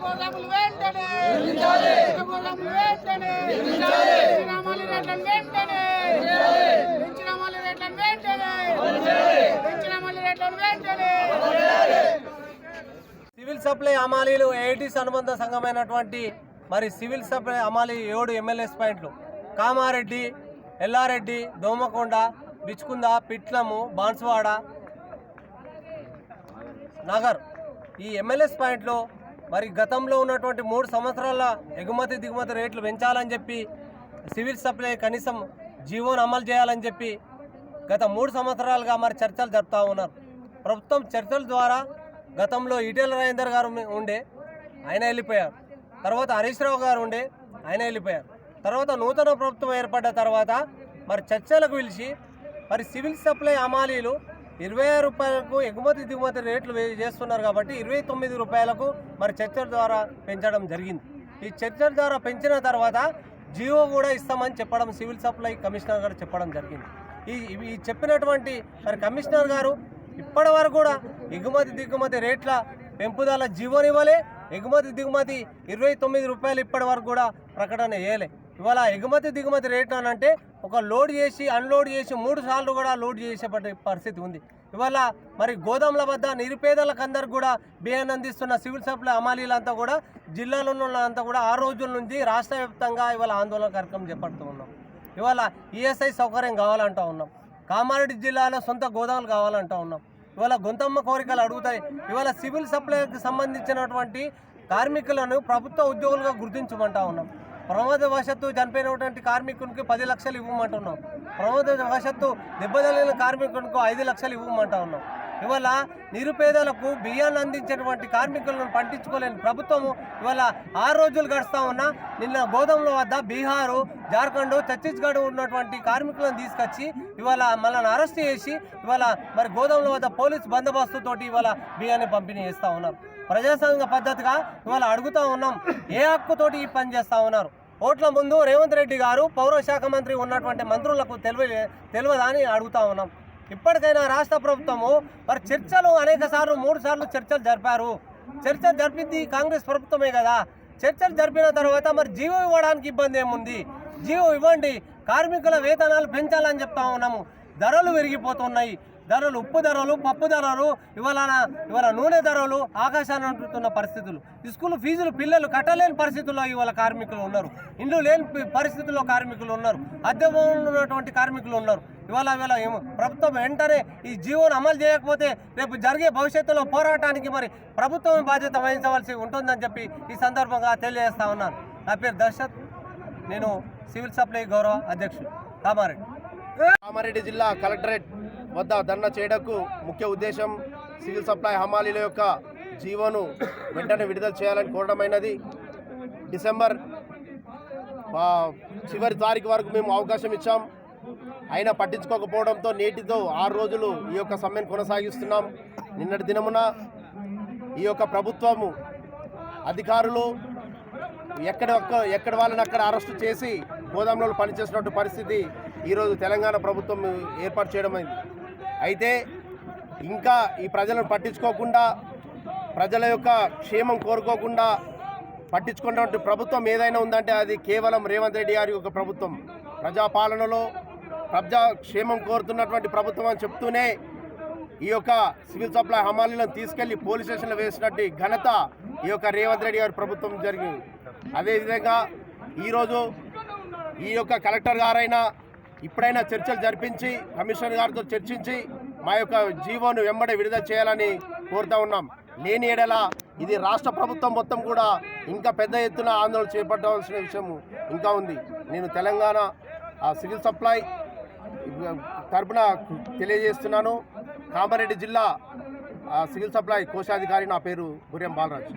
వెంటనే. వెంటనే. రేట్లను వెంటనే. రేట్లను వెంటనే. రేట్లను వెంటనే. సివిల్ సప్లై అమాలీలు ఏఐటీస్ అనుబంధ సంఘమైనటువంటి మరి సివిల్ సప్లై అమాలి ఏడు ఎమ్మెల్యేస్ పాయింట్లు. కామారెడ్డి ఎల్లారెడ్డి దోమకొండ బిచ్కుంద పిట్లము బాన్స్వాడ నగర్. ఈ ఎమ్మెల్యేస్ పాయింట్లో మరి గతంలో ఉన్నటువంటి మూడు సంవత్సరాల ఎగుమతి దిగుమతి రేట్లు పెంచాలని చెప్పి సివిల్ సప్లై కనీసం జీవోను అమలు చేయాలని చెప్పి గత మూడు సంవత్సరాలుగా మరి చర్చలు జరుపుతూ ఉన్నారు. ప్రభుత్వం చర్చల ద్వారా గతంలో ఈటెల రాజేందర్ గారు ఉండే ఆయన వెళ్ళిపోయారు. తర్వాత హరీష్ రావు గారు ఉండే ఆయన వెళ్ళిపోయారు. తర్వాత నూతన ప్రభుత్వం ఏర్పడ్డ తర్వాత మరి చర్చలకు పిలిచి మరి సివిల్ సప్లై అమాలీలు ఇరవై ఆరు రూపాయలకు ఎగుమతి దిగుమతి రేట్లు చేస్తున్నారు కాబట్టి ఇరవై తొమ్మిది రూపాయలకు మరి చర్చల ద్వారా పెంచడం జరిగింది. ఈ చర్చల ద్వారా పెంచిన తర్వాత జియో కూడా ఇస్తామని చెప్పడం సివిల్ సప్లై కమిషనర్ గారు చెప్పడం జరిగింది. ఈ ఈ చెప్పినటువంటి మరి కమిషనర్ గారు ఇప్పటి వరకు కూడా ఎగుమతి దిగుమతి రేట్ల పెంపుదల జీవోనివ్వలే ఎగుమతి దిగుమతి ఇరవై తొమ్మిది రూపాయలు ఇప్పటి వరకు కూడా ప్రకటన చేయలే. ఇవాళ ఎగుమతి దిగుమతి రేట్ అని అంటే ఒక లోడ్ చేసి అన్లోడ్ చేసి మూడు సార్లు కూడా లోడ్ చేసే పరిస్థితి ఉంది. ఇవాళ మరి గోదాముల వద్ద నిరుపేదలకు అందరికి కూడా బియ్యాన్ని అందిస్తున్న సివిల్ సప్లై అమాలీలంతా కూడా జిల్లాలో ఉన్న అంతా కూడా ఆ రోజుల నుంచి రాష్ట్ర వ్యాప్తంగా ఇవాళ ఆందోళన కార్యక్రమం చేపడుతూ ఉన్నాం. ఇవాళ ఈఎస్ఐ సౌకర్యం కావాలంటూ ఉన్నాం. కామారెడ్డి జిల్లాలో సొంత గోదాములు కావాలంటూ ఉన్నాం. ఇవాళ గొంతమ్మ కోరికలు అడుగుతాయి. ఇవాళ సివిల్ సప్లైకి సంబంధించినటువంటి కార్మికులను ప్రభుత్వ ఉద్యోగులుగా గుర్తించమంటా ఉన్నాం. ప్రమాదవశత్తు చనిపోయినటువంటి కార్మికునికి పది లక్షలు ఇవ్వమంటున్నాం. ప్రమాదవశత్తు దెబ్బతలిన కార్మికునికి ఐదు లక్షలు ఇవ్వమంటా ఉన్నాం. ఇవాళ నిరుపేదలకు బియ్యాన్ని అందించేటువంటి కార్మికులను పట్టించుకోలేని ప్రభుత్వము ఇవాళ ఆరు రోజులు గడుస్తూ ఉన్నా నిన్న గోదాముల వద్ద బీహారు జార్ఖండ్ ఛత్తీస్గఢ్ ఉన్నటువంటి కార్మికులను తీసుకొచ్చి ఇవాళ మనల్ని అరెస్ట్ చేసి ఇవాళ మరి గోదాముల వద్ద పోలీస్ బందోబస్తుతోటి ఇవాళ బియ్యాన్ని పంపిణీ చేస్తూ ఉన్నారు. ప్రజాస్వామ్య పద్ధతిగా ఇవాళ అడుగుతూ ఉన్నాం ఏ హక్కుతోటి ఈ పని చేస్తూ ఉన్నారు? ఓట్ల ముందు రేవంత్ రెడ్డి గారు పౌర శాఖ మంత్రి ఉన్నటువంటి మంత్రులకు తెలియ తెలియదా అని అడుగుతా ఉన్నాం. ఇప్పటికైనా రాష్ట్ర ప్రభుత్వము మరి చర్చలు అనేక సార్లు మూడు సార్లు చర్చలు జరిపారు. చర్చలు జరిపింది కాంగ్రెస్ ప్రభుత్వమే కదా. చర్చలు జరిపిన తర్వాత మరి జీవో ఇవ్వడానికి ఇబ్బంది ఏముంది? జీవో ఇవ్వండి. కార్మికుల వేతనాలు పెంచాలని చెప్తా ఉన్నాము. ధరలు పెరిగిపోతున్నాయి ధరలు ఉప్పు ధరలు పప్పు ధరలు ఇవాళ ఇవాళ నూనె ధరలు ఆకాశాన్ని అంటుతున్న పరిస్థితులు. స్కూల్ ఫీజులు పిల్లలు కట్టలేని పరిస్థితుల్లో ఇవాళ కార్మికులు ఉన్నారు. ఇండ్లు లేని పరిస్థితుల్లో కార్మికులు ఉన్నారు. అద్దె ఉన్నటువంటి కార్మికులు ఉన్నారు. ఇవాళ ఇవాళ ఏమో ప్రభుత్వం వెంటనే ఈ జీవోను అమలు చేయకపోతే రేపు జరిగే భవిష్యత్తులో పోరాటానికి మరి ప్రభుత్వం బాధ్యత వహించవలసి ఉంటుందని చెప్పి ఈ సందర్భంగా తెలియజేస్తా ఉన్నాను. నా పేరు దర్శత్ నేను సివిల్ సప్లై గౌరవ అధ్యక్షుడు. కామారెడ్డి. కామారెడ్డి జిల్లా కలెక్టరేట్ వద్ద ధర్నా చేయడకు ముఖ్య ఉద్దేశం సివిల్ సప్లై హమాలీల యొక్క జీవోను వెంటనే విడుదల చేయాలని కోరడమైనది. డిసెంబర్ చివరి తారీఖు వరకు మేము అవకాశం ఇచ్చాం. అయినా పట్టించుకోకపోవడంతో నేటితో ఆరు రోజులు ఈ యొక్క సమ్మెను కొనసాగిస్తున్నాం. నిన్నటి దినమున ఈ యొక్క ప్రభుత్వము అధికారులు ఎక్కడ ఎక్కడ వాళ్ళని అక్కడ అరెస్టు చేసి గోదాంలో పనిచేసినట్టు పరిస్థితి ఈరోజు తెలంగాణ ప్రభుత్వం ఏర్పాటు చేయడం అయింది అయితే ఇంకా ఈ ప్రజలను పట్టించుకోకుండా ప్రజల యొక్క క్షేమం కోరుకోకుండా పట్టించుకున్నటువంటి ప్రభుత్వం ఏదైనా ఉందంటే అది కేవలం రేవంత్ రెడ్డి గారి యొక్క ప్రభుత్వం. ప్రజాపాలనలో ప్రజా క్షేమం కోరుతున్నటువంటి ప్రభుత్వం అని చెప్తూనే ఈ యొక్క సివిల్ సప్లై హమాలీలను తీసుకెళ్ళి పోలీస్ స్టేషన్లో వేసినట్టు ఘనత ఈ యొక్క రేవంత్ రెడ్డి గారి ప్రభుత్వం జరిగింది. అదేవిధంగా ఈరోజు ఈ యొక్క కలెక్టర్ గారైనా ఇప్పుడైనా చర్చలు జరిపించి కమిషనర్ గారితో చర్చించి మా యొక్క జీవోను వెంబడి విడుదల చేయాలని కోరుతా ఉన్నాం. లేని ఎడల ఇది రాష్ట్ర ప్రభుత్వం మొత్తం కూడా ఇంకా పెద్ద ఎత్తున ఆందోళన చేపట్టవలసిన విషయం ఇంకా ఉంది. నేను తెలంగాణ ఆ సివిల్ సప్లై తరపున తెలియజేస్తున్నాను. కామారెడ్డి జిల్లా ఆ, సివిల్ సప్లై కోశాధికారి నా పేరు గుర్యం బాలరాజు.